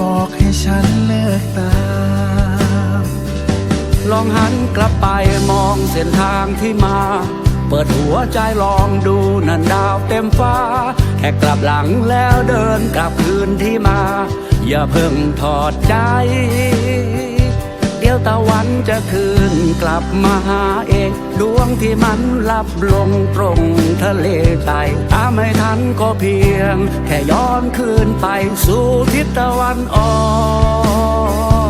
บอกให้ฉันเลิกตามลองหันกลับไปมองเส้นทางที่มา เปิดหัวใจลองดูนั่นดาวเต็มฟ้า แค่กลับหลังแล้วเดินกลับคืนที่มา อย่าเพิ่งถอดใจ ตะวันจะคืนกลับมาหาเอง ดวงที่มันลับลงตรงทะเลใต้ถ้าไม่ทันก็เพียง แค่ย้อนคืนไปสู่ทิศตะวันออก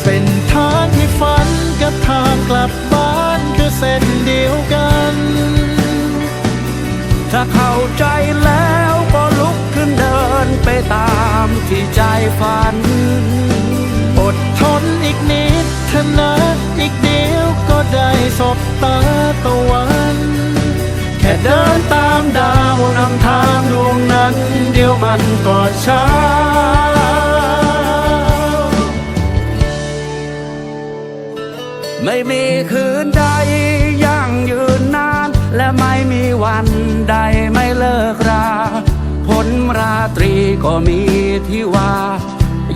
เส้นทางที่ฝันกับทางกลับบ้านคือเส้นเดียวกัน ถ้าเข้าใจแล้วก็ลุกขึ้นเดินไปตามที่ใจฝัน ดทนอีกนิดเถอะนะอีกเดียวก็ได้สบตาตะวัน แค่เดินตามดาวนำทางดวงนั้น เดี๋ยวมันก็เช้าไม่มีคืนใดยั่งยืนนาน และไม่มีวันใดไม่เลิกรา ผลราตรีก็มีที่ว่า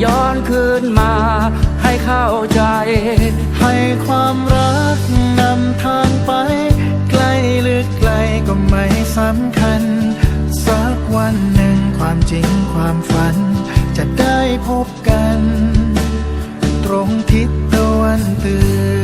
ย้อนคืนมา ให้เข้าใจ ให้ความรักนำทางไป ใกล้หรือไกลก็ไม่สำคัญ สักวันหนึ่งความจริงความฝัน จะได้พบกัน ตรงทิศตะวันตื่น